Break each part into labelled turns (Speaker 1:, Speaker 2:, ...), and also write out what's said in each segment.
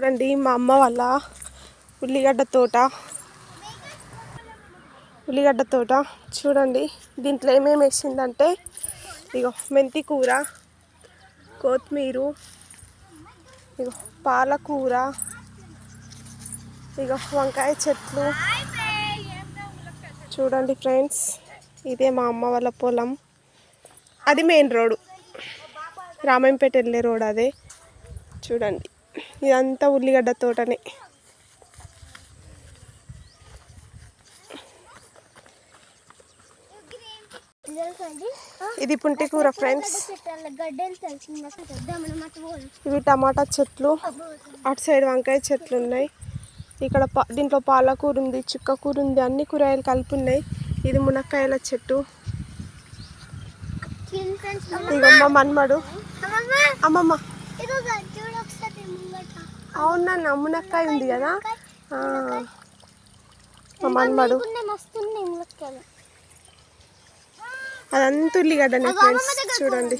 Speaker 1: చూడండి మా అమ్మ వాళ్ళ ఉల్లిగడ్డ తోట. ఉల్లిగడ్డ తోట. చూడండి దీంట్లో ఏమేమి వేసిందంటే ఇగో మెంతి కూర కొత్తిమీర ఇగో పాలకూర ఇగో వంకాయ చెట్లు. చూడండి ఫ్రెండ్స్ ఇదే మా అమ్మ వాళ్ళ పొలం. అది మెయిన్ రోడ్ రామాయంపేట వెళ్ళే రోడ్ అదే. చూడండి. ఇదంతా ఉల్లిగడ్డ తోటనే. ఇది పుంటి కూర ఫ్రెండ్స్. ఇవి టమాటా చెట్లు. అటు సైడ్ వంకాయ చెట్లు ఉన్నాయి. ఇక్కడ పా దీంట్లో పాలకూర ఉంది చుక్క కూర ఉంది అన్ని కూరగాయలు కలిపి ఉన్నాయి. ఇది మునక్కాయల చెట్టు. ఇగో మా మన్మడు. అమ్మమ్మ!
Speaker 2: ముంగట
Speaker 1: అవునన్న మునక్కాయ ఉంది కదా. మా మన్మడు. అదంతా ఉల్లిగడ్డనే ఫ్రెండ్స్ చూడండి.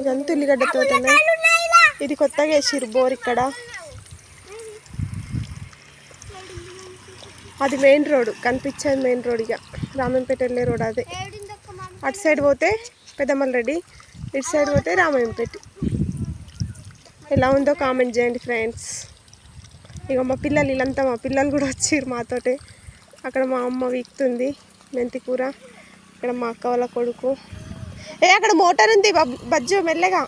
Speaker 1: ఇదంతా ఉల్లిగడ్డ తోటనే. ఇది కొత్తగా వేసిర్రు బోర్ ఇక్కడ. అది మెయిన్ రోడ్ కనిపించేది మెయిన్ రోడ్ ఇక. రామంపేట వెళ్ళే రోడ్ అదే. అటు సైడ్ పోతే పెద్దమల్ రెడ్డి ఇటు సైడ్ పోతే రామాయంపేట ఎలా ఉందో కామెంట్ చేయండి ఫ్రెండ్స్. ఇక మా పిల్లలు వీళ్ళంతా మా పిల్లలు కూడా వచ్చారు మాతోటే. అక్కడ మా అమ్మ వీక్తుంది మెంతి కూర ఇక్కడ మా అక్క వాళ్ళ కొడుకు. ఏ అక్కడ మోటార్ ఉంది బజ్జు మెల్లగా.